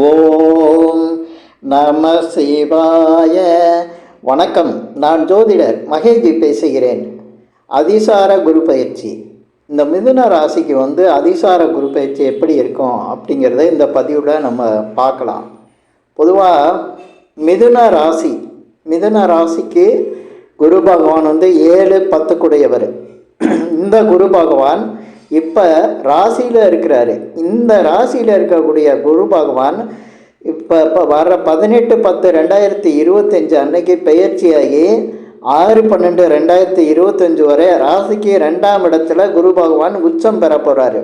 ஓம் நம சிவாய. வணக்கம். நான் ஜோதிடர் மகேஜி பேசுகிறேன். அதிசார குரு பயிற்சி. இந்த மிதுன ராசிக்கு வந்து அதிசார குரு பயிற்சி எப்படி இருக்கும் அப்படிங்கிறத இந்த பதிவில் நம்ம பார்க்கலாம். பொதுவாக மிதுன ராசி மிதுன ராசிக்கு குரு பகவான் வந்து ஏழு பத்துக்குடையவர். இந்த குரு பகவான் இப்போ ராசியில் இருக்கிறாரு. இந்த ராசியில் இருக்கக்கூடிய குரு பகவான் இப்போ இப்போ வர பதினெட்டு பத்து ரெண்டாயிரத்தி இருபத்தஞ்சு அன்னைக்கு பயிற்சியாகி ஆறு பன்னெண்டு ரெண்டாயிரத்தி இருபத்தஞ்சு வரை ராசிக்கு ரெண்டாம் இடத்துல குரு பகவான் உச்சம் பெற போகிறாரு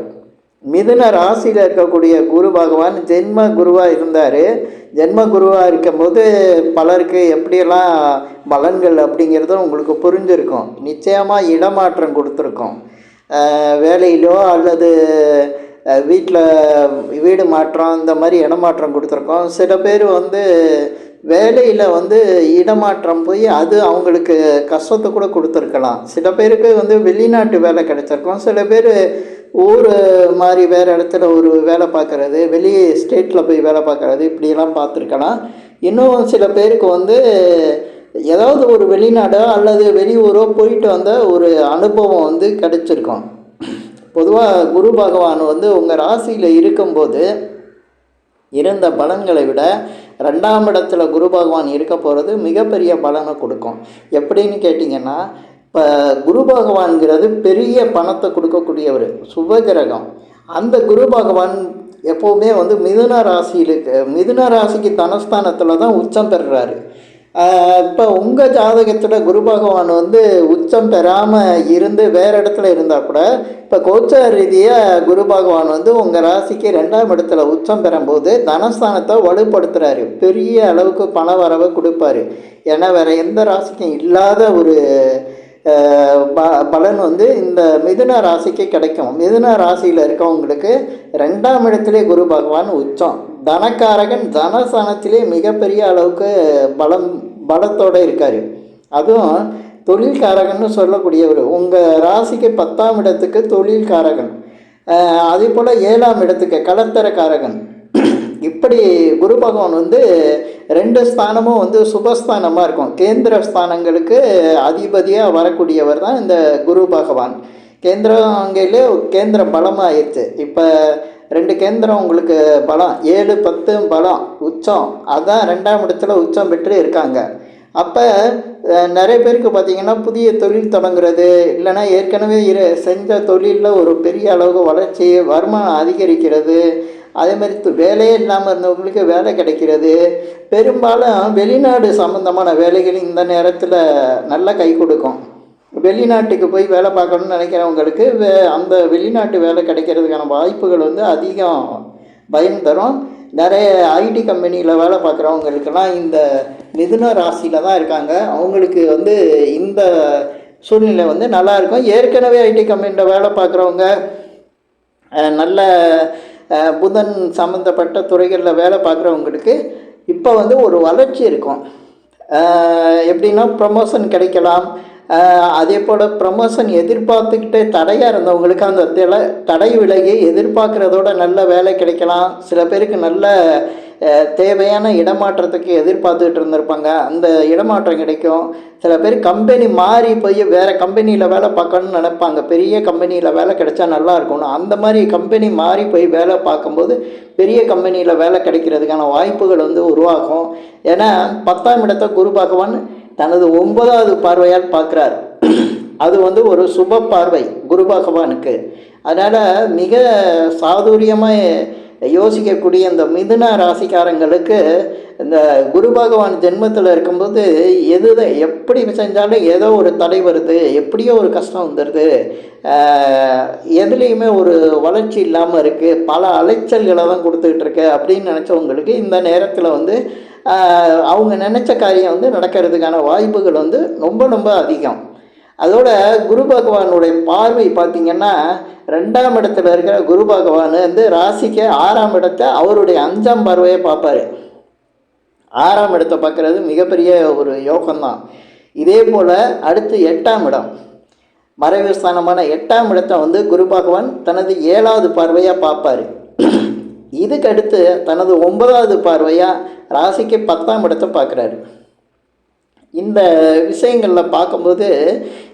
மிதுன ராசியில் இருக்கக்கூடிய குரு பகவான் ஜென்ம குருவாக இருந்தார். ஜென்ம குருவாக இருக்கும்போது பலருக்கு எப்படியெல்லாம் பலன்கள் அப்படிங்கிறது உங்களுக்கு புரிஞ்சிருக்கும். நிச்சயமாக இடமாற்றம் கொடுத்துருக்கோம். வேலையிலோ அல்லது வீட்டில் வீடு மாற்றம் இந்த மாதிரி இடமாற்றம் கொடுத்துருக்கோம். சில பேர் வந்து வேலையில் வந்து இடமாற்றம் போய் அது அவங்களுக்கு கஷ்டத்தை கூட கொடுத்துருக்கலாம். சில பேருக்கு வந்து வெளிநாட்டு வேலை கிடச்சிருக்கும். சில பேர் ஊர் மாதிரி வேறு இடத்துல ஒரு வேலை பார்க்குறது வெளி ஸ்டேட்டில் போய் வேலை பார்க்குறது இப்படியெல்லாம் பார்த்துருக்கலாம். இன்னும் சில பேருக்கு வந்து ஏதாவது ஒரு வெளிநாடோ அல்லது வெளியூரோ போயிட்டு வந்த ஒரு அனுபவம் வந்து கிடச்சிருக்கும். பொதுவாக குரு பகவான் வந்து உங்கள் ராசியில் இருக்கும்போது இருந்த பலன்களை விட ரெண்டாம் இடத்துல குரு பகவான் இருக்க போகிறது மிகப்பெரிய பலனை கொடுக்கும். எப்படின்னு கேட்டிங்கன்னா இப்போ குரு பகவான்கிறது பெரிய பணத்தை கொடுக்கக்கூடியவர் சுபகிரகம். அந்த குரு பகவான் எப்போவுமே வந்து மிதுன ராசியில் மிதுன ராசிக்கு தனஸ்தானத்தில் தான் உச்சம் பெறுறாரு. இப்போ உங்கள் ஜாதகத்தில் குரு பகவான் வந்து உச்சம் பெறாமல் இருந்து வேறு இடத்துல இருந்தால் கூட இப்போ கோச்சார ரீதியாக குரு பகவான் வந்து உங்கள் ராசிக்கு ரெண்டாம் இடத்துல உச்சம் பெறும்போது தனஸ்தானத்தை வலுப்படுத்துகிறாரு பெரிய அளவுக்கு பண வரவை கொடுப்பாரு. ஏன்னா வேறு எந்த ராசிக்கும் இல்லாத ஒரு ப பலன் வந்து இந்த மிதுன ராசிக்கு கிடைக்கும். மிதுன ராசியில் இருக்கவங்களுக்கு ரெண்டாம் இடத்துலேயே குரு பகவான் உச்சம். தனக்காரகன் தனஸ்தானத்திலே மிகப்பெரிய அளவுக்கு பலம் பலத்தோடு இருக்கார். அதுவும் தொழில்காரகன்னு சொல்லக்கூடியவர். உங்கள் ராசிக்கு பத்தாம் இடத்துக்கு தொழில்காரகன். அதே போல் ஏழாம் இடத்துக்கு கலத்தரக்காரகன். இப்படி குரு பகவான் வந்து ரெண்டு ஸ்தானமும் வந்து சுபஸ்தானமாக இருக்கும். கேந்திர ஸ்தானங்களுக்கு அதிபதியாக வரக்கூடியவர் தான் இந்த குரு பகவான். கேந்திரம் அங்கேயே கேந்திர பலமாகிடுச்சு இப்போ ரெண்டு கேந்திரம் உங்களுக்கு பலம் ஏழு பத்து பலம் உச்சம். அதான் ரெண்டாம் இடத்துல உச்சம் பெற்று இருக்காங்க. அப்போ நிறைய பேருக்கு பார்த்தீங்கன்னா புதிய தொழில் தொடங்குறது இல்லைன்னா ஏற்கனவே இரு செஞ்ச தொழிலில் ஒரு பெரிய அளவு வளர்ச்சி வருமானம் அதிகரிக்கிறது. அதே மாதிரி வேலையே இல்லாமல் இருந்தவங்களுக்கு வேலை கிடைக்கிறது. பெரும்பாலும் வெளிநாடு சம்மந்தமான வேலைகள் இந்த நேரத்தில் நல்லா கை கொடுக்கும். வெளிநாட்டுக்கு போய் வேலை பார்க்கணும்னு நினைக்கிறவங்களுக்கு வே அந்த வெளிநாட்டு வேலை கிடைக்கிறதுக்கான வாய்ப்புகள் வந்து அதிகம் பயன் தரும். நிறைய ஐடி கம்பெனியில் வேலை பார்க்குறவங்களுக்கெல்லாம் இந்த மிதுன ராசியில் தான் இருக்காங்க. அவங்களுக்கு வந்து இந்த சூழ்நிலை வந்து நல்லா இருக்கும். ஏற்கனவே ஐடி கம்பெனியில் வேலை பார்க்குறவங்க நல்ல புதன் சம்மந்தப்பட்ட துறைகளில் வேலை பார்க்குறவங்களுக்கு இப்போ வந்து ஒரு வளர்ச்சி இருக்கும். எப்படின்னா ப்ரமோஷன் கிடைக்கலாம். அதே போல் ப்ரமோஷன் எதிர்பார்த்துக்கிட்டே தடையாக இருந்தவங்களுக்கு அந்த தில தடை விலகி எதிர்பார்க்குறதோட நல்ல வேலை கிடைக்கலாம். சில பேருக்கு நல்ல தேவையான இடமாற்றத்துக்கு எதிர்பார்த்துக்கிட்டு இருந்திருப்பாங்க. அந்த இடமாற்றம் கிடைக்கும். சில பேர் கம்பெனி மாறி போய் வேறு கம்பெனியில் வேலை பார்க்கணும்னு நினைப்பாங்க. பெரிய கம்பெனியில் வேலை கிடைச்சா நல்லா இருக்கும்னு. அந்த மாதிரி கம்பெனி மாறி போய் வேலை பார்க்கும்போது பெரிய கம்பெனியில் வேலை கிடைக்கிறதுக்கான வாய்ப்புகள் வந்து உருவாகும். ஏன்னா பத்தாம் இடத்த குரு பகவான் தனது ஒன்பதாவது பார்வையால் பார்க்குறார். அது வந்து ஒரு சுப பார்வை குரு பகவானுக்கு. அதனால் மிக சாதுரியமாக யோசிக்கக்கூடிய இந்த மிதுன ராசிக்காரங்களுக்கு இந்த குரு பகவான் ஜென்மத்தில் இருக்கும்போது எது எப்படி செஞ்சாலும் ஏதோ ஒரு தடை வருது எப்படியோ ஒரு கஷ்டம் வந்துடுது எதுலேயுமே ஒரு வளர்ச்சி இல்லாமல் இருக்குது பல அலைச்சல்களை தான் கொடுத்துக்கிட்டு இருக்கு அப்படின்னு நினச்சவங்களுக்கு இந்த நேரத்தில் வந்து அவங்க நினச்ச காரியம் வந்து நடக்கிறதுக்கான வாய்ப்புகள் வந்து ரொம்ப ரொம்ப அதிகம். அதோட குரு பகவானுடைய பார்வை பார்த்தீங்கன்னா ரெண்டாம் இடத்துல இருக்கிற குரு பகவான் வந்து ராசிக்கு ஆறாம் இடத்தை அவருடைய அஞ்சாம் பார்வையை பார்ப்பாரு. ஆறாம் இடத்தை பார்க்குறது மிகப்பெரிய ஒரு யோகம்தான். இதே போல் அடுத்து எட்டாம் இடம். மறைவு ஸ்தானமான எட்டாம் இடத்தை வந்து குரு பகவான் தனது ஏழாவது பார்வையாக பார்ப்பார். இதுக்கடுத்து தனது ஒன்பதாவது பார்வையாக ராசிக்கு பத்தாம் இடத்தை பார்க்குறாரு. இந்த விஷயங்களில் பார்க்கும்போது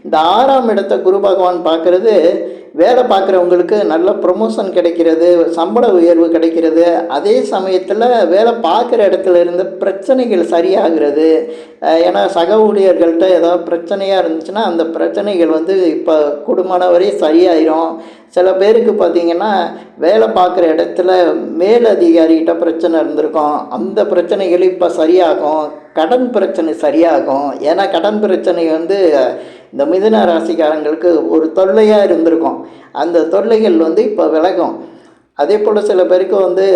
இந்த ஆறாம் இடத்தை குரு பகவான் பார்க்குறது வேலை பார்க்குறவங்களுக்கு நல்ல ப்ரொமோஷன் கிடைக்கிறது சம்பள உயர்வு கிடைக்கிறது. அதே சமயத்தில் வேலை பார்க்குற இடத்துல இருந்து பிரச்சனைகள் சரியாகிறது. ஏன்னா சக ஊழியர்கள்ட்ட ஏதாவது பிரச்சனையாக இருந்துச்சுன்னா அந்த பிரச்சனைகள் வந்து இப்போ குடும்பம் வரை சரியாயிரும். சில பேருக்கு பார்த்தீங்கன்னா வேலை பார்க்குற இடத்துல மேலதிகாரிகிட்ட பிரச்சனை இருந்திருக்கும். அந்த பிரச்சனைகள் இப்போ சரியாகும். கடன் பிரச்சனை சரியாகும். ஏன்னா கடன் பிரச்சனை வந்து இந்த மிதுன ராசிக்காரங்களுக்கு ஒரு தொல்லையாக இருந்திருக்கும். அந்த தொல்லைகள் வந்து இப்போ விலகும். அதே போல் சில பேருக்கு வந்து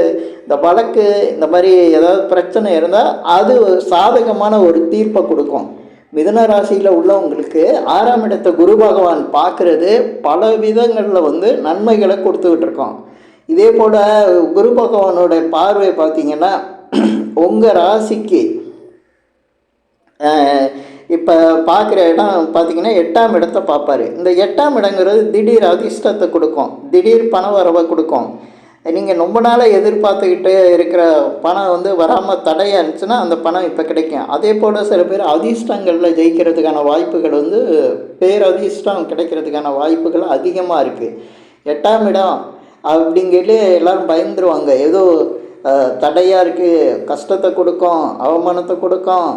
இந்த வழக்கு இந்த மாதிரி ஏதாவது பிரச்சனை இருந்தால் அது சாதகமான ஒரு தீர்ப்பை கொடுக்கும். மிதுன ராசியில் உள்ளவங்களுக்கு ஆறாம் இடத்தை குரு பகவான் பார்க்குறது பல விதங்களில் வந்து நன்மைகளை கொடுத்துக்கிட்டு இருக்கோம். இதே போல் குரு பகவானோட பார்வை பார்த்தீங்கன்னா உங்கள் ராசிக்கு இப்போ பார்க்குற இடம் பார்த்தீங்கன்னா எட்டாம் இடத்தை பார்ப்பாரு இந்த எட்டாம் இடங்கிறது திடீர் அதிர்ஷ்டத்தை கொடுக்கும். திடீர் பண வரவை கொடுக்கும். நீங்கள் ரொம்ப நாளாக எதிர்பார்த்துக்கிட்டு இருக்கிற பணம் வந்து வராமல் தடையாக இருந்துச்சுன்னா அந்த பணம் இப்போ கிடைக்கும். அதே போல் சில பேர் அதிர்ஷ்டங்களில் ஜெயிக்கிறதுக்கான வாய்ப்புகள் வந்து பேரதிர்ஷ்டம் கிடைக்கிறதுக்கான வாய்ப்புகள் அதிகமாக இருக்குது எட்டாம் இடம் அப்படிங்கிறது எல்லோரும் பயந்துருவாங்க. ஏதோ தடையாக இருக்குது கஷ்டத்தை கொடுக்கும் அவமானத்தை கொடுக்கும்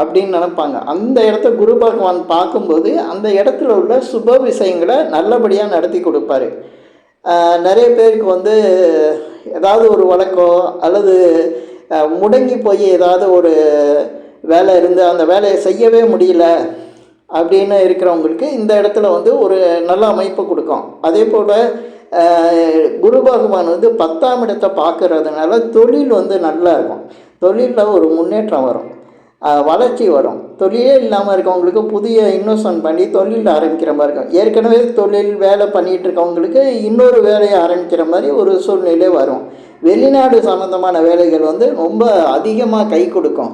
அப்படின்னு நினைப்பாங்க. அந்த இடத்த குரு பகவான் பார்க்கும்போது அந்த இடத்துல உள்ள சுப விஷயங்களை நல்லபடியாக நடத்தி கொடுப்பாரு. நிறைய பேருக்கு வந்து ஏதாவது ஒரு வழக்கோ அல்லது முடங்கி போய் ஏதாவது ஒரு வேலை இருந்து அந்த வேலையை செய்யவே முடியல அப்படின்னு இருக்கிறவங்களுக்கு இந்த இடத்துல வந்து ஒரு நல்ல அமைப்பு கொடுக்கும். அதே போல் குரு பகவான் வந்து பத்தாம் இடத்தை பார்க்கறதுனால தொழில் வந்து நல்லா இருக்கும். தொழிலில் ஒரு முன்னேற்றம் வரும். வளர்ச்சி வரும். தொழிலே இல்லாமல் இருக்கவங்களுக்கு புதிய இன்வெஸ்ட்மெண்ட் பண்ணி தொழில் ஆரம்பிக்கிற மாதிரி இருக்கும். ஏற்கனவே தொழில் வேலை பண்ணிகிட்டு இருக்கவங்களுக்கு இன்னொரு வேலையை ஆரம்பிக்கிற மாதிரி ஒரு சூழ்நிலை வரும். வெளிநாடு சம்மந்தமான வேலைகள் வந்து ரொம்ப அதிகமாக கை கொடுக்கும்.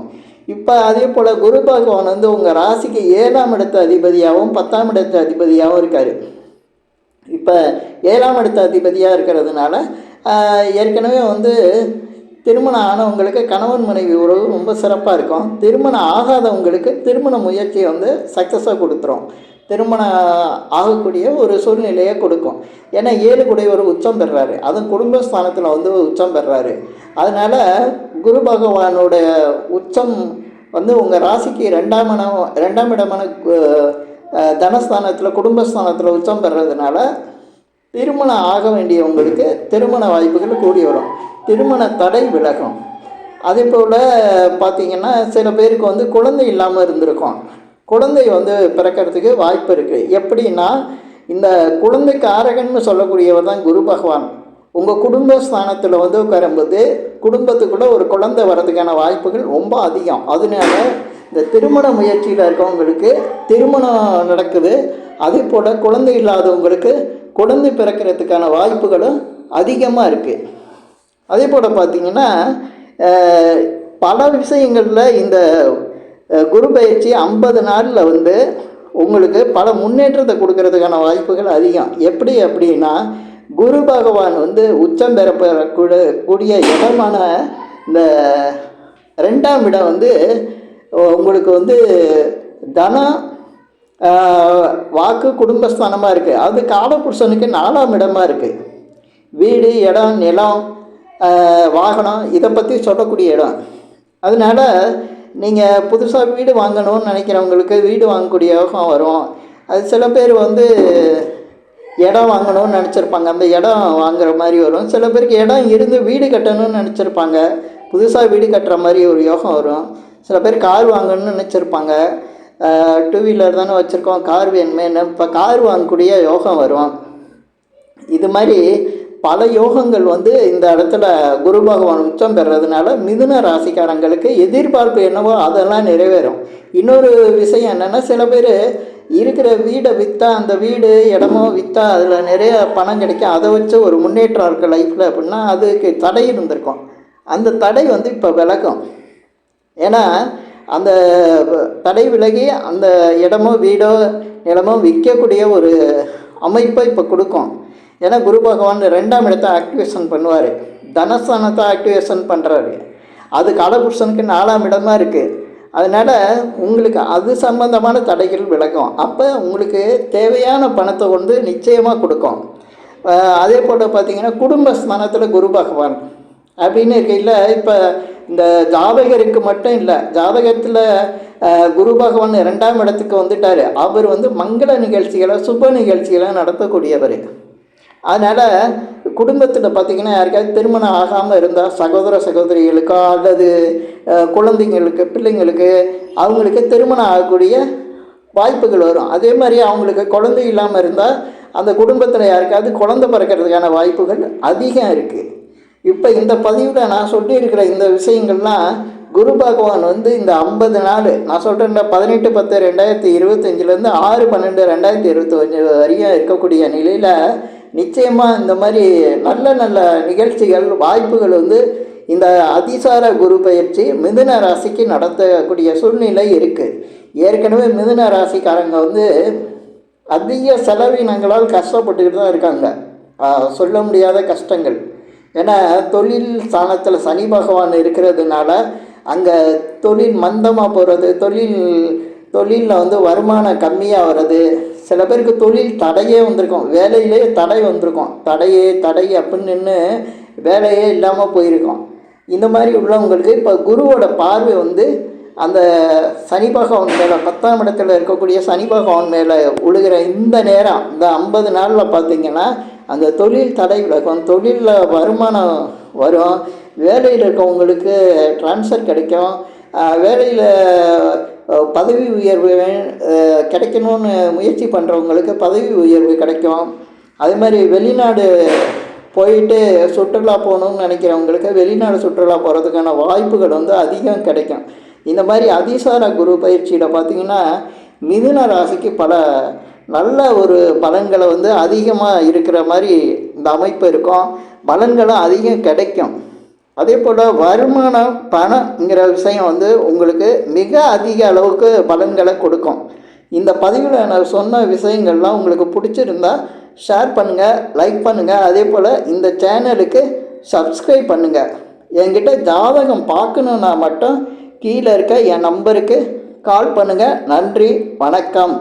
இப்போ அதே போல் குரு பகவான் வந்து உங்கள் ராசிக்கு ஏழாம் இடத்து அதிபதியாகவும் பத்தாம் இடத்து அதிபதியாகவும் இருக்கார். இப்போ ஏழாம் இடத்து அதிபதியாக இருக்கிறதுனால ஏற்கனவே வந்து திருமணம் ஆனவங்களுக்கு கணவன் மனைவி உறவு ரொம்ப சிறப்பாக இருக்கும். திருமணம் ஆகாதவங்களுக்கு திருமண முயற்சியை வந்து சக்ஸஸாக கொடுத்துரும். திருமணம் ஆகக்கூடிய ஒரு சூழ்நிலையை கொடுக்கும். ஏன்னா ஏழு கூடிய ஒரு உச்சம் பெறாரு அதுவும் குடும்பஸ்தானத்தில் வந்து உச்சம் பெறுறாரு. அதனால் குரு பகவானோட உச்சம் வந்து உங்கள் ராசிக்கு ரெண்டாம் இடம் ரெண்டாம் இடமான தனஸ்தானத்தில் குடும்பஸ்தானத்தில் உச்சம் பெறதுனால திருமணம் ஆக வேண்டியவங்களுக்கு திருமண வாய்ப்புகள் கூடி வரும். திருமண தடை விலகும். அதே போல் பார்த்தீங்கன்னா சில பேருக்கு வந்து குழந்தை இல்லாமல் இருந்திருக்கும். குழந்தை வந்து பிறக்கிறதுக்கு வாய்ப்பு இருக்குது எப்படின்னா இந்த குழந்தைக்கு ஆரகன்னு சொல்லக்கூடியவர் தான் குரு பகவான். உங்கள் குடும்ப ஸ்தானத்தில் வந்து உட்காரும்போது குடும்பத்துக்குள்ளே ஒரு குழந்தை வர்றதுக்கான வாய்ப்புகள் ரொம்ப அதிகம். அதனால இந்த திருமண முயற்சியில் இருக்கவங்களுக்கு திருமணம் நடக்குது. அதே போல் குழந்தை இல்லாதவங்களுக்கு குழந்தை பிறக்கிறதுக்கான வாய்ப்புகளும் அதிகமாக இருக்குது அதே போல் பார்த்தீங்கன்னா பல விஷயங்களில் இந்த குரு பயிற்சி ஐம்பது நாளில் வந்து உங்களுக்கு பல முன்னேற்றத்தை கொடுக்கறதுக்கான வாய்ப்புகள் அதிகம். எப்படி அப்படின்னா குரு பகவான் வந்து உச்சம் பெற கூடிய இடமான இந்த ரெண்டாம் இடம் வந்து உங்களுக்கு வந்து தனம் வாக்கு குடும்பஸ்தானமாக இருக்குது அது காலபுருஷனுக்கு நாலாம் இடமாக இருக்குது வீடு இடம் நிலம் வாகனம் இதை பற்றி சொல்லக்கூடிய இடம். அதனால நீங்கள் புதுசாக வீடு வாங்கணும்னு நினைக்கிறவங்களுக்கு வீடு வாங்கக்கூடிய யோகம் வரும். அது சில பேர் வந்து இடம் வாங்கணும்னு நினச்சிருப்பாங்க. அந்த இடம் வாங்குற மாதிரி வரும். சில பேருக்கு இடம் இருந்து வீடு கட்டணும்னு நினச்சிருப்பாங்க. புதுசாக வீடு கட்டுற மாதிரி ஒரு யோகம் வரும். சில பேர் கார் வாங்கணும்னு நினச்சிருப்பாங்க. டூ வீலர் தானே வச்சுருக்கோம். கார் வேணுமே இப்போ கார் வாங்கக்கூடிய யோகம் வரும். இது மாதிரி பல யோகங்கள் வந்து இந்த இடத்துல குரு பகவான் உச்சம் பெறதுனால மிதுன ராசிக்காரங்களுக்கு எதிர்பார்ப்பு என்னவோ அதெல்லாம் நிறைவேறும். இன்னொரு விஷயம் என்னென்னா சில பேர் இருக்கிற வீடை விற்றா அந்த வீடு இடமோ விற்றா அதில் நிறைய பணம் கிடைக்கும் அதை வச்சு ஒரு முன்னேற்றம் இருக்குது லைஃப்பில் அப்படின்னா அதுக்கு தடை இருந்திருக்கும். அந்த தடை வந்து இப்போ விளக்கும் ஏன்னா அந்த தடை விலகி அந்த இடமோ வீடோ நிலமோ விற்கக்கூடிய ஒரு அமைப்பை இப்போ கொடுக்கும். ஏன்னா குரு பகவான் ரெண்டாம் இடத்தை ஆக்டிவேஷன் பண்ணுவார். தனஸ்தானத்தை ஆக்டிவேஷன் பண்ணுறாரு அது காலபுருஷனுக்கு நாலாம் இடமா இருக்குது அதனால் உங்களுக்கு அது சம்பந்தமான தடைகள் விளக்கும் அப்போ உங்களுக்கு தேவையான பணத்தை வந்து நிச்சயமாக கொடுக்கும். அதே போல் பார்த்தீங்கன்னா குடும்ப ஸ்தானத்தில் குரு பகவான் அப்படின்னு இருக்கையில் இப்போ இந்த ஜாதகருக்கு மட்டும் இல்லை ஜாதகத்தில் குரு பகவான் ரெண்டாம் இடத்துக்கு வந்துட்டார். அவர் வந்து மங்கள நிகழ்ச்சிகளை சுப நிகழ்ச்சிகளை நடத்தக்கூடியவர். அதனால் குடும்பத்தில் பார்த்தீங்கன்னா யாருக்காவது திருமணம் ஆகாமல் இருந்தால் சகோதர சகோதரிகளுக்கோ அல்லது குழந்தைங்களுக்கு பிள்ளைங்களுக்கு அவங்களுக்கு திருமணம் ஆகக்கூடிய வாய்ப்புகள் வரும். அதே மாதிரி அவங்களுக்கு குழந்தை இல்லாமல் இருந்தால் அந்த குடும்பத்தில் யாருக்காவது குழந்தை பிறக்கிறதுக்கான வாய்ப்புகள் அதிகம் இருக்குது இப்போ இந்த பதிவில் நான் சொல்லியிருக்கிற இந்த விஷயங்கள்லாம் குரு பகவான் வந்து இந்த ஐம்பது நாள் நான் சொல்கிறேன் பதினெட்டு பத்து ரெண்டாயிரத்தி இருபத்தஞ்சிலேருந்து ஆறு பன்னெண்டு ரெண்டாயிரத்தி இருபத்தஞ்சு வரையும் இருக்கக்கூடிய நிலையில் நிச்சயமாக இந்த மாதிரி நல்ல நல்ல நிகழ்ச்சிகள் வாய்ப்புகள் வந்து இந்த அதிசார குரு பயிற்சி மிதுன ராசிக்கு நடத்தக்கூடிய சூழ்நிலை இருக்குது ஏற்கனவே மிதுன ராசிக்காரங்க வந்து அதிக செலவினங்களால் கஷ்டப்பட்டுக்கிட்டு தான் இருக்காங்க. சொல்ல முடியாத கஷ்டங்கள். ஏன்னா தொழில் ஸ்தானத்தில் சனி பகவான் இருக்கிறதுனால அங்கே தொழில் மந்தமாக போகிறது தொழில் தொழிலில் வந்து வருமானம் கம்மியாக வர்றது சில பேருக்கு தொழில் தடையே வந்திருக்கும். வேலையிலே தடை வந்திருக்கும். தடையே தடை அப்படின்னு நின்று வேலையே இல்லாமல் போயிருக்கும். இந்த மாதிரி உள்ளவங்களுக்கு இப்போ குருவோட பார்வை வந்து அந்த சனி பகவான் மேலே பத்தாம் இடத்துல இருக்கக்கூடிய சனி பகவான் மேலே உழுகிற இந்த நேரம் இந்த ஐம்பது நாளில் பார்த்தீங்கன்னா அந்த தொழில் தடை விலகும். தொழிலில் வருமானம் வரும். வேலையில் இருக்கவங்களுக்கு ட்ரான்ஸ்ஃபர் கிடைக்கும். வேலையில் பதவி உயர்வு கிடைக்கணும்னு முயற்சி பண்ணுறவங்களுக்கு பதவி உயர்வு கிடைக்கும். அதே மாதிரி வெளிநாடு போயிட்டு சுற்றுலா போகணும்னு நினைக்கிறவங்களுக்கு வெளிநாடு சுற்றுலா போகிறதுக்கான வாய்ப்புகள் வந்து அதிகம் கிடைக்கும். இந்த மாதிரி அதிசார குரு பயிற்சியில் பார்த்திங்கன்னா மிதுன ராசிக்கு பல நல்ல ஒரு பலன்களை வந்து அதிகமாக இருக்கிற மாதிரி இந்த அமைப்பு இருக்கும். பலன்களும் அதிகம் கிடைக்கும். அதே போல் வருமானம் பணங்கிற விஷயம் வந்து உங்களுக்கு மிக அதிக அளவுக்கு பலன்களை கொடுக்கும். இந்த பதிவில் நான் சொன்ன விஷயங்கள்லாம் உங்களுக்கு பிடிச்சிருந்தா ஷேர் பண்ணுங்கள் லைக் பண்ணுங்கள் அதே போல் இந்த சேனலுக்கு சப்ஸ்கிரைப் பண்ணுங்கள் என்கிட்ட ஜாதகம் பார்க்கணுன்னா மட்டும் கீழே இருக்க என் நம்பருக்கு கால் பண்ணுங்கள் நன்றி வணக்கம்.